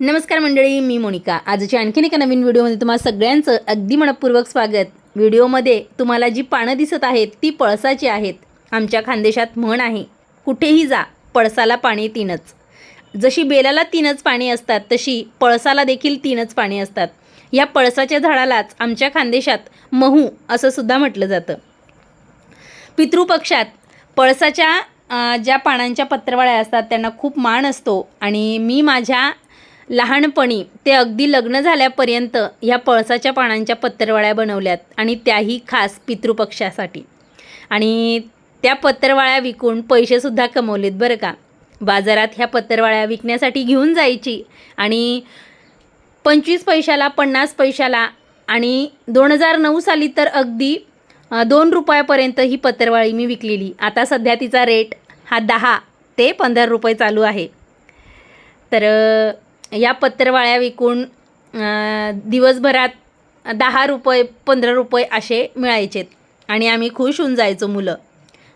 नमस्कार मंडळी मी मोनिका. आजच्या आणखीन एका नवीन व्हिडिओमध्ये तुम्हाला सगळ्यांचं अगदी मनपूर्वक स्वागत. व्हिडिओमध्ये तुम्हाला जी पानं दिसत आहेत ती पळसाची आहेत. आमच्या खानदेशात म्हण आहे कुठेही जा पळसाला पाणी तीनच. जशी बेलाला तीनच पाणी असतात तशी पळसाला देखील तीनच पाणी असतात. या पळसाच्या झाडालाच आमच्या खानदेशात महू असं सुद्धा म्हटलं जातं. पितृपक्षात पळसाच्या ज्या पानांच्या पत्रवाळ्या असतात त्यांना खूप मान असतो. आणि मी माझ्या लहानपणी ते अगदी लग्न झाल्यापर्यंत ह्या पळसाच्या पानांच्या पत्रवाळ्या बनवल्यात आणि त्याही खास पितृपक्षासाठी. आणि त्या पत्रवाळ्या विकून पैसेसुद्धा कमवलेत बरं का. बाजारात ह्या पत्रवाळ्या विकण्यासाठी घेऊन जायची आणि पंचवीस पैशाला पन्नास पैशाला आणि दोन हजार नऊ साली तर अगदी दोन रुपयापर्यंत ही पत्रवाळी मी विकलेली. आता सध्या तिचा रेट हा दहा ते पंधरा रुपये चालू आहे. तर या पत्रवाळ्या विकून दिवसभरात दहा रुपये पंधरा रुपये असे मिळायचेत. आणि आम्ही खुश होऊन जायचो मुलं.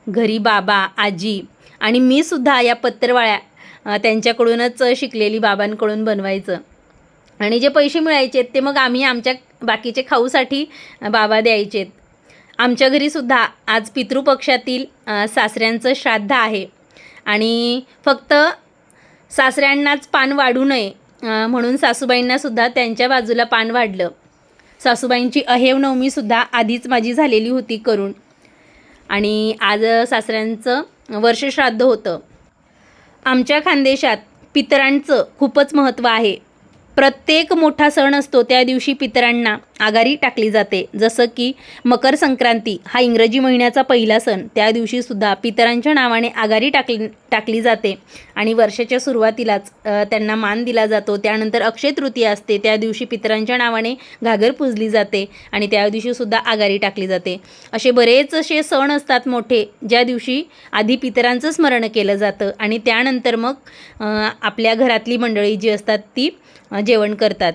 घरी बाबा आजी आणि मी सुद्धा या पत्रवाळ्या त्यांच्याकडूनच शिकलेली बाबांकडून बनवायचं. आणि जे पैसे मिळायचे ते मग आम्ही आमच्या बाकीचे खाऊसाठी बाबा द्यायचेत. आमच्या घरीसुद्धा आज पितृपक्षातील सासऱ्यांचं श्राद्ध आहे. आणि फक्त सासऱ्यांनाच पान वाढू नये म्हणून सासूबाईंनासुद्धा त्यांच्या बाजूला पान वाढलं. सासूबाईंची अहेव नवमीसुद्धा आधीच माझी झालेली होती करून. आणि आज सासऱ्यांचं वर्षश्राद्ध होतं. आमच्या खानदेशात पितरांचं खूपच महत्त्व आहे. प्रत्येक मोठा सण असतो त्या दिवशी पितरांना आघारी टाकली जाते. जसं की मकर संक्रांती हा इंग्रजी महिन्याचा पहिला सण. त्या दिवशीसुद्धा पितरांच्या नावाने आघारी टाकली टाकली जाते आणि वर्षाच्या सुरुवातीलाच त्यांना मान दिला जातो. त्यानंतर अक्षय तृतीया असते. त्या दिवशी पितरांच्या नावाने घागर पुजली जाते आणि त्या दिवशीसुद्धा आघारी टाकली जाते. असे बरेच असे सण असतात मोठे ज्या दिवशी आधी पितरांचं स्मरण केलं जातं आणि त्यानंतर मग आपल्या घरातली मंडळी जी असतात ती जेवण करतात.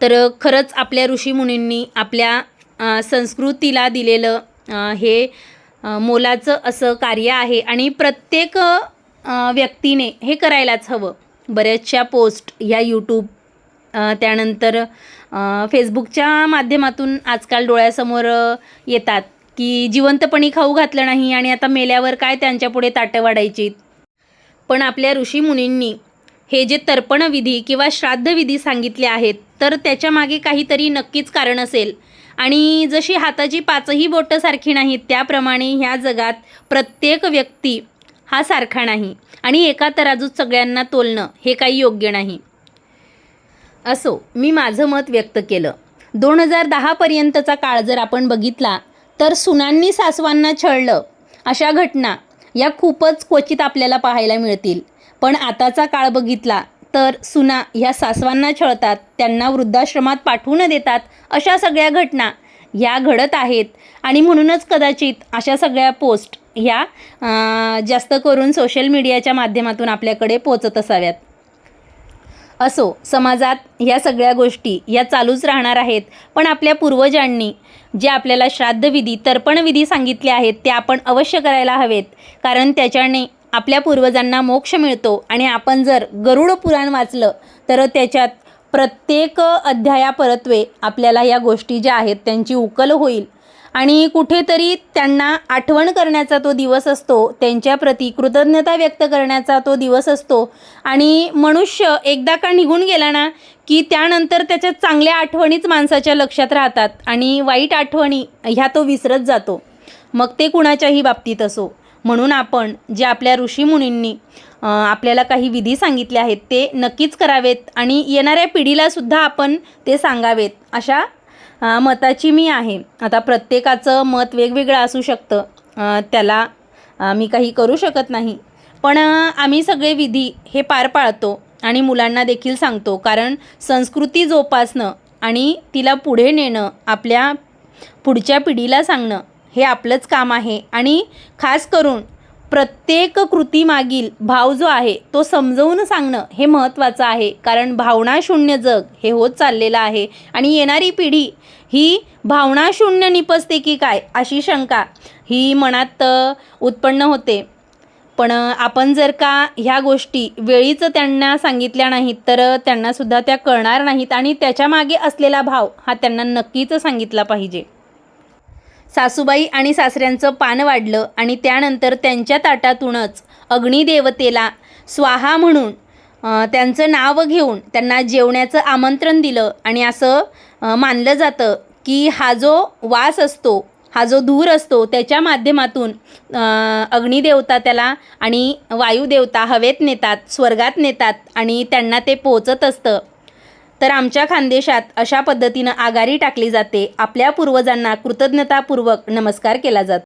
तर खरंच आपल्या ऋषीमुनींनी आपल्या संस्कृतीला दिलेलं हे मोलाचं असं कार्य आहे आणि प्रत्येक व्यक्तीने हे करायलाच हवं. बऱ्याचशा पोस्ट ह्या यूट्यूब त्यानंतर फेसबुकच्या माध्यमातून आजकाल डोळ्यासमोर येतात की जिवंतपणी खाऊ घातलं नाही आणि आता मेल्यावर काय त्यांच्यापुढे ताटं वाढायची पण आपल्या ऋषीमुनींनी हे जे तर्पणविधी किंवा श्राद्धविधी सांगितले आहेत तर त्याच्यामागे काहीतरी नक्कीच कारण असेल. आणि जशी हाताची पाचही बोटं सारखी नाहीत त्याप्रमाणे ह्या जगात प्रत्येक व्यक्ती हा सारखा नाही. आणि एका तराजूत सगळ्यांना तोलणं हे काही योग्य नाही. असो मी माझं मत व्यक्त केलं. दोन हजार दहापर्यंतचा काळ जर आपण बघितला तर सुनांनी सासवांना छळलं अशा घटना या खूपच क्वचित आपल्याला पाहायला मिळतील. पण आताचा काळ बघितला तर सुना ह्या सासवांना छळतात त्यांना वृद्धाश्रमात पाठवू न देतात अशा सगळ्या घटना ह्या घडत आहेत. आणि म्हणूनच कदाचित अशा सगळ्या पोस्ट ह्या जास्त करून सोशल मीडियाच्या माध्यमातून आपल्याकडे पोचत असाव्यात. असो समाजात ह्या सगळ्या गोष्टी या चालूच राहणार आहेत. पण आपल्या पूर्वजांनी जे आपल्याला श्राद्धविधी तर्पणविधी सांगितले आहेत ते आपण अवश्य करायला हवेत. कारण त्याच्याने आपल्या पूर्वजांना मोक्ष मिळतो आणि आपण जर गरुड पुराण वाचलं तर त्याच्यात प्रत्येक अध्यायापरत्वे आपल्याला या गोष्टी ज्या आहेत त्यांची उकल होईल. आणि कुठेतरी त्यांना आठवण करण्याचा तो दिवस असतो त्यांच्याप्रती कृतज्ञता व्यक्त करण्याचा तो दिवस असतो. आणि मनुष्य एकदा का निघून गेला ना की त्यानंतर त्याच्या चांगल्या आठवणीच माणसाच्या लक्षात राहतात आणि वाईट आठवणी ह्या तो विसरत जातो. मग ते कुणाच्याही बाबतीत असो. म्हणून आपण जे आपल्या ऋषीमुनींनी आपल्याला काही विधी सांगितले आहेत ते नक्कीच करावेत आणि येणाऱ्या पिढीलासुद्धा आपण ते सांगावेत अशा मताची मी आहे. आता प्रत्येकाचं मत वेगवेगळं असू शकतं. त्याला मी काही करू शकत नाही. पण आम्ही सगळे विधी हे पार पाळतो आणि मुलांना देखील सांगतो. कारण संस्कृती जोपासणं आणि तिला पुढे नेणं आपल्या पुढच्या पिढीला सांगणं हे आपलंच काम आहे. आणि खास करून प्रत्येक कृतीमागील भाव जो आहे तो समजवून सांगणं हे महत्त्वाचं आहे. कारण भावनाशून्य जग हे होत चाललेलं आहे. आणि येणारी पिढी ही भावनाशून्य निपजते की काय अशी शंका ही मनात उत्पन्न होते. पण आपण जर का ह्या गोष्टी वेळीच त्यांना सांगितल्या नाहीत तर त्यांनासुद्धा त्या कळणार नाहीत. आणि त्याच्यामागे असलेला भाव हा त्यांना नक्कीच सांगितला पाहिजे. सासूबाई आणि सासऱ्यांचं पान वाढलं आणि त्यानंतर त्यांच्या ताटातूनच अग्निदेवतेला स्वाहा म्हणून त्यांचं नाव घेऊन त्यांना जेवण्याचं आमंत्रण दिलं आणि असं मानलं जातं की हा जो वास असतो हा जो धूर असतो त्याच्या माध्यमातून अग्निदेवता त्याला आणि वायुदेवता हवेत नेतात स्वर्गात नेतात आणि त्यांना ते पोचत असतं. तर आमच्या खानदेशात अशा पद्धतीनं आघाडी टाकली जाते. आपल्या पूर्वजांना कृतज्ञतापूर्वक नमस्कार केला जातो.